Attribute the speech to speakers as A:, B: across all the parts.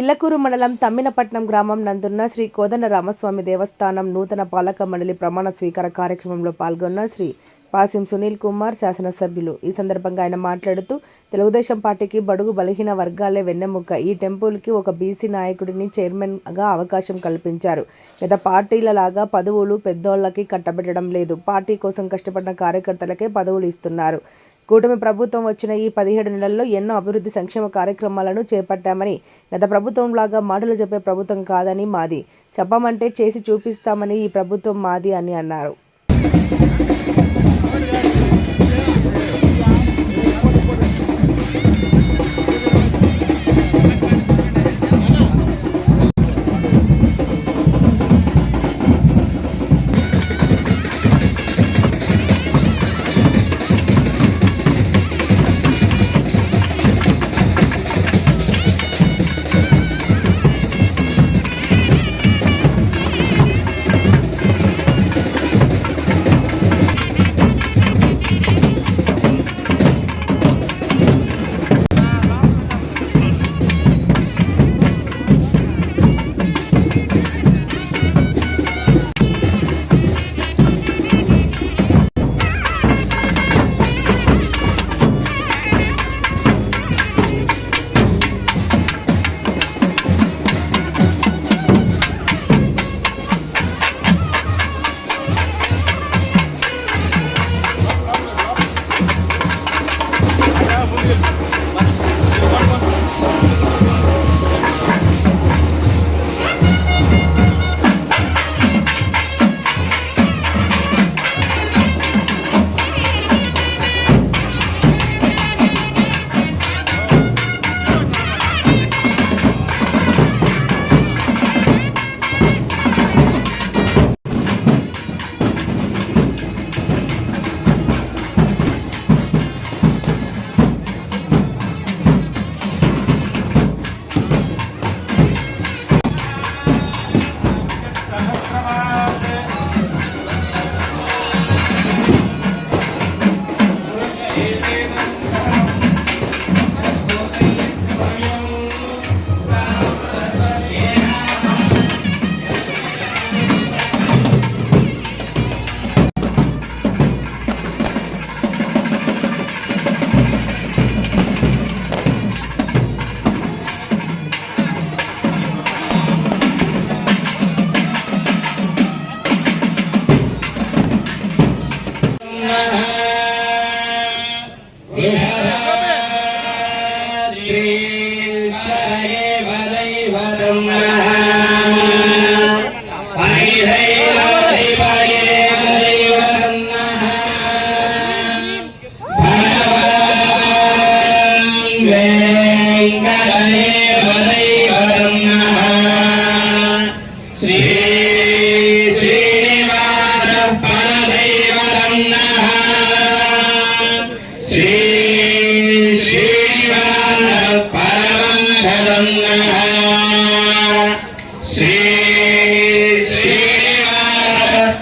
A: చిల్లకూరు మండలం తమ్మినపట్నం గ్రామం నందున్న శ్రీ కోదన రామస్వామి దేవస్థానం నూతన పాలక మండలి ప్రమాణ స్వీకార కార్యక్రమంలో పాల్గొన్న శ్రీ పాసిం సునీల్ కుమార్ శాసనసభ్యులు. ఈ సందర్భంగా ఆయన మాట్లాడుతూ తెలుగుదేశం పార్టీకి బడుగు బలహీన వర్గాలే వెన్నెముక. ఈ టెంపుల్కి ఒక బీసీ నాయకుడిని చైర్మన్గా అవకాశం కల్పించారు. గత పార్టీల లాగా పదవులు పెద్దోళ్ళకి కట్టబెట్టడం లేదు. పార్టీ కోసం కష్టపడిన కార్యకర్తలకే పదవులు ఇస్తున్నారు. కూటమి ప్రభుత్వం వచ్చిన ఈ పదిహేడు నెలల్లో ఎన్నో అభివృద్ధి సంక్షేమ కార్యక్రమాలను చేపట్టామని గత ప్రభుత్వంలాగా మాటలు చెప్పే ప్రభుత్వం కాదని మాది. చెప్పమంటే చేసి చూపిస్తామని ఈ ప్రభుత్వం మాది అని అన్నారు.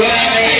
B: శ్రీనివాస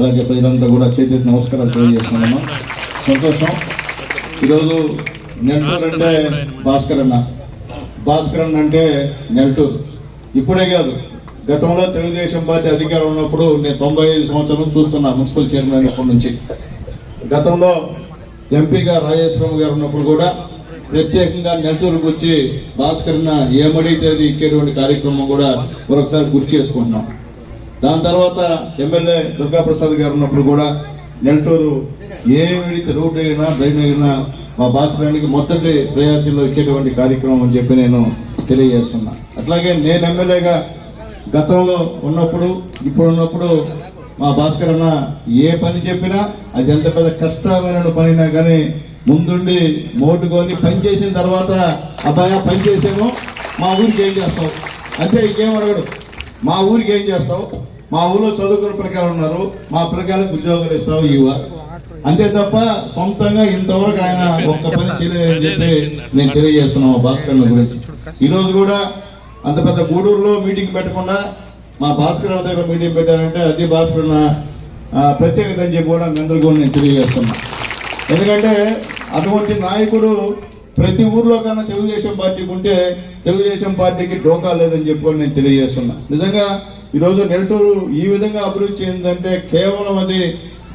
C: అలాగే ప్రజలంతా కూడా చేతి నమస్కారాలు తెలియజేస్తున్నాము? సంతోషం. ఈరోజు నెల్టూర్ అంటే భాస్కర్ అన్న. భాస్కర్ అన్న అంటే నెల్టూరు ఇప్పుడే కాదు గతంలో తెలుగుదేశం పార్టీ అధికారం ఉన్నప్పుడు నేను తొంభై ఐదు సంవత్సరం చూస్తున్నా మున్సిపల్ చైర్మన్ అయినప్పటి నుంచి. గతంలో ఎంపీగా రాజేశ్వరం గారు ఉన్నప్పుడు కూడా ప్రత్యేకంగా నెల్లూరుకు వచ్చి భాస్కర్న ఏమడిగితే అది ఇచ్చేటువంటి కార్యక్రమం కూడా మరొకసారి గుర్తు చేసుకుంటున్నాం. దాని తర్వాత ఎమ్మెల్యే దుర్గాప్రసాద్ గారు ఉన్నప్పుడు కూడా నెల్లూరు ఏమిడితే రోడ్డు అయినా డ్రైన్ అయినా మా భాస్కరానికి మొదటి ప్రయారిటీలో ఇచ్చేటువంటి కార్యక్రమం అని చెప్పి నేను తెలియజేస్తున్నా. అట్లాగే నేను ఎమ్మెల్యేగా గతంలో ఉన్నప్పుడు ఇప్పుడు ఉన్నప్పుడు మా భాస్కర్ అన్న ఏ పని చెప్పినా అది ఎంత పెద్ద కష్టమైన పనినా కానీ ముందుండి మోటుకొని పని చేసిన తర్వాత అబ్బాయి పని చేసాము మా ఊరికి ఏం చేస్తావు? అంతే ఇంకేం అడగడు. మా ఊరికి ఏం చేస్తావు? మా ఊళ్ళో చదువుకున్న పిల్లకాయలు ఉన్నారు. మా పిల్లకాయలకు ఉద్యోగాలు ఇస్తావు ఇవ్వ అంతే తప్ప సొంతంగా ఇంతవరకు ఆయన ఒక్క పని చేయలేదని చెప్పి నేను తెలియజేస్తున్నాను భాస్కర్ గురించి. ఈ రోజు కూడా అంత పెద్ద గూడూరులో మీటింగ్ పెట్టకుండా మా భాస్కర్ దగ్గర మీటింగ్ పెట్టారంటే అది భాస్కర్ ప్రత్యేకత అని చెప్పి కూడా మీ అందరికీ కూడా నేను తెలియజేస్తున్నా. ఎందుకంటే అటువంటి నాయకుడు ప్రతి ఊర్లో కన్నా తెలుగుదేశం పార్టీకి ఉంటే తెలుగుదేశం పార్టీకి డోకా లేదని చెప్పి నేను తెలియజేస్తున్నా. నిజంగా ఈరోజు నెల్లూరు ఈ విధంగా అభివృద్ధి చెందిందంటే కేవలం అది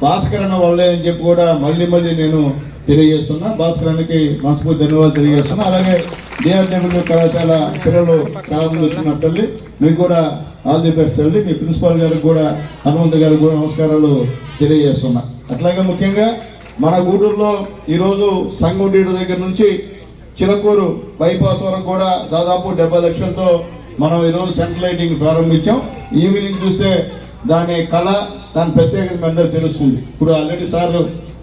C: భాస్కరణ వల్లే అని చెప్పి కూడా మళ్ళీ మళ్ళీ నేను తెలియజేస్తున్నా. భాస్కరానికి మనస్ఫూర్తి ధన్యవాదాలు తెలియజేస్తున్నా. అలాగే డిఆర్డబ్ల్యూ కళాశాల పిల్లలు చాలా మంది వచ్చిన తల్లి మీకు కూడా ఆల్ ది బెస్ట్ తల్లి. మీ ప్రిన్సిపాల్ గారికి కూడా హనుమంత్ గారికి కూడా నమస్కారాలు తెలియజేస్తున్నా. అట్లాగే ముఖ్యంగా మన గూడూరులో ఈరోజు సంగుండీడు దగ్గర నుంచి చిలకూరు బైపాస్ వరకు కూడా దాదాపు డెబ్బై లక్షలతో మనం ఈరోజు సెంట్రల్ లైటింగ్ ప్రారంభించాం. ఈవినింగ్ చూస్తే దాని కళ దాని ప్రత్యేకత మీ తెలుస్తుంది. ఇప్పుడు ఆల్రెడీ సార్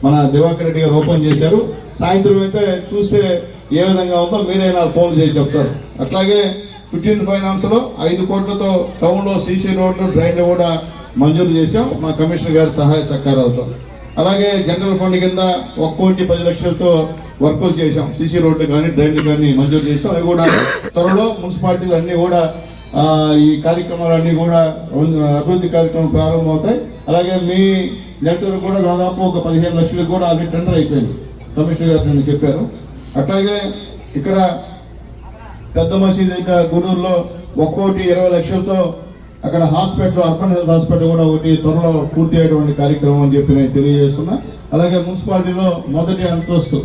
C: మన దివాకర్ రెడ్డి గారు ఓపెన్ చేశారు. సాయంత్రం అయితే చూస్తే ఏ విధంగా ఉందో మీరే నాకు ఫోన్ చేసి చెప్తారు. అట్లాగే ఫిఫ్టీన్త్ ఫైనాన్స్లో ఐదు కోట్లతో టౌన్లో సీసీ రోడ్లు డ్రైన్లు కూడా మంజూరు చేశాం. మా కమిషనర్ గారి సహాయ సహకారాలతో. అలాగే జనరల్ ఫండ్ కింద ఒక కోటి పది లక్షలతో వర్కులు చేశాం. సిసి రోడ్లు కానీ డ్రైన్లు కానీ మంజూరు చేస్తాం అవి కూడా త్వరలో మున్సిపాలిటీలు అన్నీ కూడా ఈ కార్యక్రమాలన్నీ కూడా అభివృద్ధి కార్యక్రమం ప్రారంభమవుతాయి. అలాగే మీ నెట్వర్క్ కూడా దాదాపు ఒక పదిహేను లక్షలకు కూడా అది టెండర్ అయిపోయింది. కమిషనర్ గారు నేను చెప్పారు. అట్లాగే ఇక్కడ పెద్ద మసీద్ ఇంకా గూడూరులో ఒక్కోటి ఇరవై లక్షలతో అక్కడ హాస్పిటల్ అర్బన్ హెల్త్ హాస్పిటల్ కూడా ఒకటి త్వరలో పూర్తి అయ్యేటువంటి కార్యక్రమం అని చెప్పి నేను తెలియజేస్తున్నా. అలాగే మున్సిపాలిటీలో మొదటి అంతస్తు.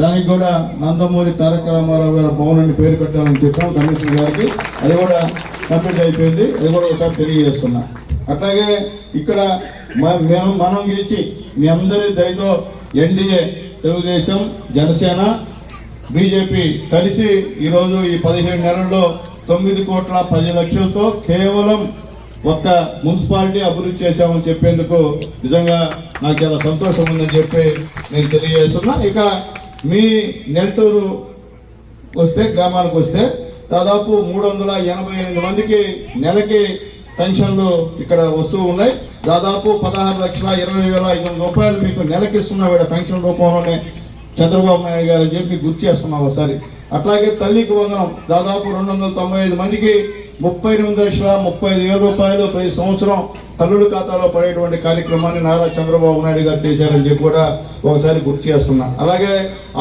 C: దానికి కూడా నందమూరి తారక రామారావు గారు భవనాన్ని పేరు పెట్టాలని చెప్పాం కమిషనర్ గారికి. అది కూడా కంప్లీట్ అయిపోయింది. అది కూడా ఒకసారి తెలియజేస్తున్నా. అట్లాగే ఇక్కడ మేము మనం గెలిచి మీ అందరి దయతో ఎన్డీఏ తెలుగుదేశం జనసేన బీజేపీ కలిసి ఈరోజు ఈ పదిహేడు నెలల్లో తొమ్మిది కోట్ల పది లక్షలతో కేవలం ఒక్క మున్సిపాలిటీ అభివృద్ధి చేశామని చెప్పేందుకు నిజంగా నాకు చాలా సంతోషం ఉందని చెప్పి నేను తెలియజేస్తున్నా. ఇక మీ నెల్టూరు వస్తే గ్రామాలకు వస్తే దాదాపు మూడు వందల ఎనభై ఎనిమిది మందికి నెలకి పెన్షన్లు ఇక్కడ వస్తూ ఉన్నాయి. దాదాపు పదహారు లక్షల ఇరవై వేల ఐదు వందల రూపాయలు మీకు నెలకిస్తున్నా వీడ పెన్షన్ రూపంలోనే చంద్రబాబు నాయుడు గారు చెప్పి గుర్తు చేస్తున్నాం ఒకసారి. అట్లాగే తల్లికి వందనం దాదాపు రెండు వందల తొంభై ఐదు మందికి ముప్పై ఎనిమిది లక్షల ముప్పై ఐదు వేల రూపాయలు ప్రతి సంవత్సరం తల్లుడు ఖాతాలో పడేటువంటి కార్యక్రమాన్ని నారా చంద్రబాబు నాయుడు గారు చేశారని చెప్పి కూడా ఒకసారి గుర్తు చేస్తున్నా. అలాగే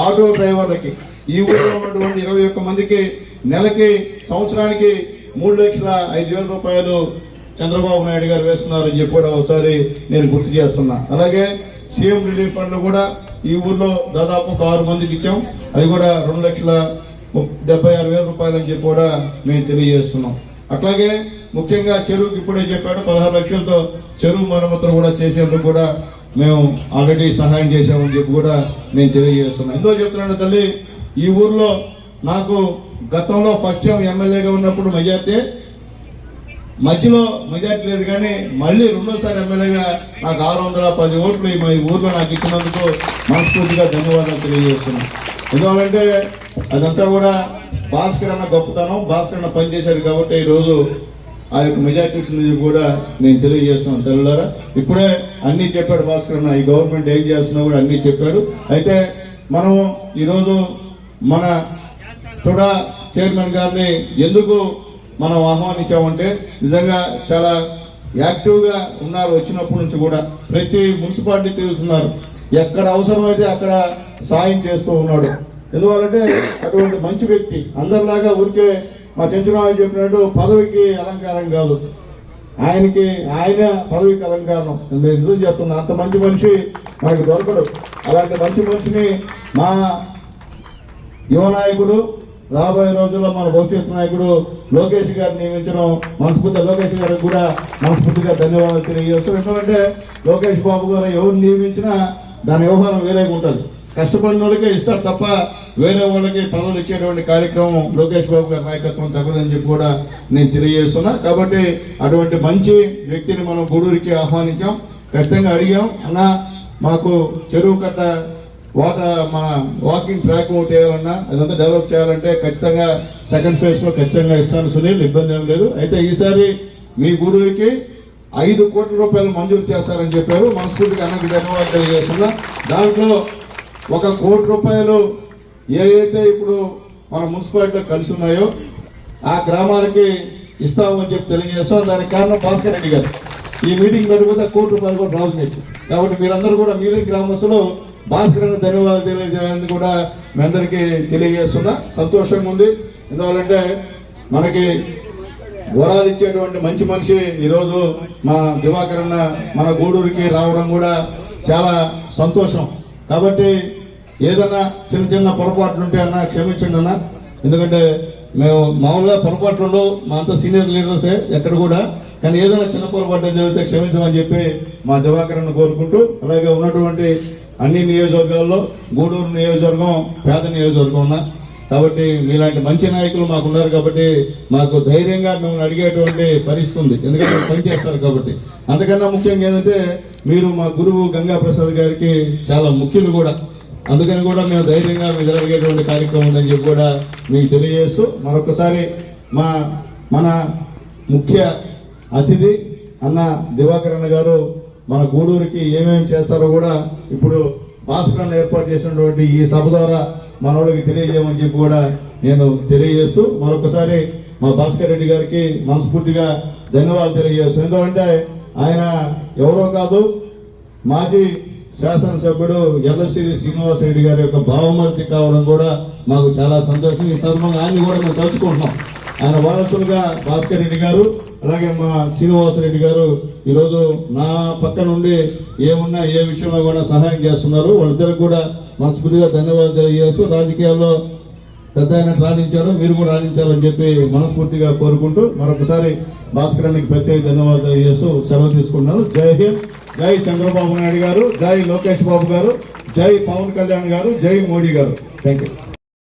C: ఆటో డ్రైవర్లకి ఈ ఊళ్ళో ఉన్నటువంటి ఇరవై ఒక్క మందికి నెలకి సంవత్సరానికి మూడు లక్షల ఐదు వేల రూపాయలు చంద్రబాబు నాయుడు గారు వేస్తున్నారని చెప్పి కూడా ఒకసారి నేను గుర్తు చేస్తున్నా. అలాగే సీఎం రిలీఫ్ ఫండ్ కూడా ఈ ఊర్లో దాదాపు ఒక ఆరు మందికి ఇచ్చాం. అది కూడా రెండు లక్షల డెబ్బై ఆరు వేల రూపాయలు అని చెప్పి కూడా మేము తెలియజేస్తున్నాం. అట్లాగే ముఖ్యంగా చెరువుకి ఇప్పుడే చెప్పాడు పదహారు లక్షలతో చెరువు మరమ్మతులు కూడా చేసేందుకు కూడా మేము ఆల్రెడీ సహాయం చేశామని చెప్పి కూడా నేను తెలియజేస్తున్నాను ఎందుకు చెప్తున్నాను తల్లి ఈ ఊర్లో నాకు గతంలో ఫస్ట్ టైం ఎమ్మెల్యేగా ఉన్నప్పుడు మెజార్టీ మధ్యలో మెజార్టీ లేదు కానీ మళ్ళీ రెండోసారి ఎమ్మెల్యేగా నాకు ఆరు వందల పది ఓట్లు ఈ మా ఈ ఊర్లో నాకు ఇచ్చినందుకు మనస్ఫూర్తిగా ధన్యవాదాలు తెలియజేస్తున్నాను. ఎందుకంటే అదంతా కూడా భాస్కర్ అన్న గొప్పతనం భాస్కర్ అన్న పనిచేశాడు కాబట్టి ఈరోజు ఆ యొక్క మెజార్టీ వచ్చిందని కూడా నేను తెలియజేస్తున్నాను. తెల్లారా ఇప్పుడే అన్నీ చెప్పాడు భాస్కర్ అన్న. ఈ గవర్నమెంట్ ఏం చేస్తున్నా కూడా అన్నీ చెప్పాడు. అయితే మనం ఈరోజు మన కూడా చైర్మన్ గారిని ఎందుకు మనం ఆహ్వానించామంటే నిజంగా చాలా యాక్టివ్గా ఉన్నారు వచ్చినప్పటి నుంచి కూడా. ప్రతి మున్సిపాలిటీ తిరుగుతున్నారు. ఎక్కడ అవసరమైతే అక్కడ సాయం చేస్తూ ఉన్నాడు. ఎందువల్లంటే అటువంటి మంచి వ్యక్తి అందరిలాగా ఊరికే మా చెంచురావు చెప్పినట్టు పదవికి అలంకారం కాదు. ఆయనకి ఆయన పదవికి అలంకారం. నేను ఎందుకు చెప్తున్నా? అంత మంచి మనిషి మనకు దొరకడు. అలాంటి మంచి మనిషిని మా యువ నాయకుడు రాబోయే రోజుల్లో మన భవిష్యత్ నాయకుడు లోకేష్ గారిని నియమించడం మనస్ఫూర్తి లోకేష్ గారికి కూడా మనస్ఫూర్తిగా ధన్యవాదాలు తెలియజేస్తూ ఎందుకంటే లోకేష్ బాబు గారు ఎవరు నియమించినా దాని వ్యవహారం వేరేగా ఉంటుంది. కష్టపడిన వాళ్ళకే ఇస్తారు తప్ప వేరే వాళ్ళకి పదవులు ఇచ్చేటువంటి కార్యక్రమం లోకేష్ బాబు గారి నాయకత్వం తగ్గదని చెప్పి కూడా నేను తెలియజేస్తున్నా. కాబట్టి అటువంటి మంచి వ్యక్తిని మనం గూడూరికి ఆహ్వానించాం. ఖచ్చితంగా అడిగాం. అన్న మాకు చెరువు కట్ట వాటర్ మన వాకింగ్ ట్రాక్ ఒకటి వేయాలన్నా అదంతా డెవలప్ చేయాలంటే ఖచ్చితంగా సెకండ్ ఫేజ్లో ఖచ్చితంగా ఇస్తాను సునీల్ ఇబ్బంది ఏం లేదు. అయితే ఈసారి మీ గురువుకి ఐదు కోట్ల రూపాయలు మంజూరు చేస్తారని చెప్పారు. మనస్ఫూర్తిగా అన్నకు ధన్యవాదాలు తెలియజేస్తున్నా. దాంట్లో ఒక కోటి రూపాయలు ఏవైతే ఇప్పుడు మన మున్సిపాలిటీలో కలిసి ఉన్నాయో ఆ గ్రామాలకి ఇస్తామని చెప్పి తెలియజేస్తాం దానికి కారణం భాస్కర్ రెడ్డి గారు. ఈ మీటింగ్ పెట్టుకుంటే కోటి రూపాయలు కూడా రాజు మీకు కాబట్టి మీరందరూ కూడా మీరే గ్రామస్తులు భాస్కర్ ధన్యవాదాలు తెలియజేయాలని కూడా మీ అందరికీ తెలియజేస్తున్నా. సంతోషంగా ఉంది. ఎందువల్లంటే మనకి వరాలు ఇచ్చేటువంటి మంచి మనిషి ఈరోజు మా దివాకర్ మన గూడూరుకి రావడం కూడా చాలా సంతోషం. కాబట్టి ఏదన్నా చిన్న చిన్న పొరపాట్లు ఉంటే అన్న క్షమించండి అన్న. ఎందుకంటే మేము మామూలుగా పొరపాట్లు మా అంత సీనియర్ లీడర్సే ఎక్కడ కూడా. కానీ ఏదైనా చిన్న పొరపాటు జరిగితే క్షమించమని చెప్పి మా దివాకర్ కోరుకుంటూ అలాగే ఉన్నటువంటి అన్ని నియోజకవర్గాల్లో గూడూరు నియోజకవర్గం పేద నియోజకవర్గం ఉన్నా. కాబట్టి మీలాంటి మంచి నాయకులు మాకు ఉన్నారు కాబట్టి మాకు ధైర్యంగా మిమ్మల్ని అడిగేటువంటి పరిస్థితి ఉంది. ఎందుకంటే పనిచేస్తారు కాబట్టి. అంతకన్నా ముఖ్యంగా ఏంటంటే మీరు మా గురువు గంగా ప్రసాద్ గారికి చాలా ముఖ్యులు కూడా. అందుకని కూడా మేము ధైర్యంగా మీ జరిగేటువంటి కార్యక్రమం ఉందని చెప్పి కూడా మీకు తెలియజేస్తూ మరొకసారి మా మన ముఖ్య అతిథి అన్న దివాకర్ అన్న గారు మన గూడూరుకి ఏమేమి చేస్తారో కూడా ఇప్పుడు భాస్కరణ ఏర్పాటు చేసినటువంటి ఈ సభ ద్వారా మనోళ్ళకి తెలియజేయమని చెప్పి కూడా నేను తెలియజేస్తూ మరొకసారి మా భాస్కర్ రెడ్డి గారికి మనస్ఫూర్తిగా ధన్యవాదాలు తెలియజేస్తూ ఎందుకంటే ఆయన ఎవరో కాదు మాజీ శాసనసభ్యుడు ఎల్లసిరి శ్రీనివాస్ రెడ్డి గారి యొక్క భావమూర్తి కావడం కూడా మాకు చాలా సంతోషం. ఈ సందర్భంగా ఆయన కూడా మేము తలుచుకుంటున్నాం. ఆయన వారసులుగా భాస్కర్ రెడ్డి గారు అలాగే మా శ్రీనివాస రెడ్డి గారు ఈరోజు నా పక్క నుండి ఏమున్నా ఏ విషయంలో కూడా సహాయం చేస్తున్నారు. వాళ్ళిద్దరికి కూడా మనస్ఫూర్తిగా ధన్యవాదాలు తెలియజేస్తూ రాజకీయాల్లో పెద్ద ఆయన రాణించారు మీరు కూడా రాణించాలని చెప్పి మనస్ఫూర్తిగా కోరుకుంటూ మరొకసారి భాస్కరానికి ప్రత్యేక ధన్యవాదాలు తెలియజేస్తూ సెలవు తీసుకున్నాను జై హింద్ జై చంద్రబాబు నాయుడు గారు జై లోకేష్ బాబు గారు జై పవన్ కళ్యాణ్ గారు జై మోడీ గారు. Thank you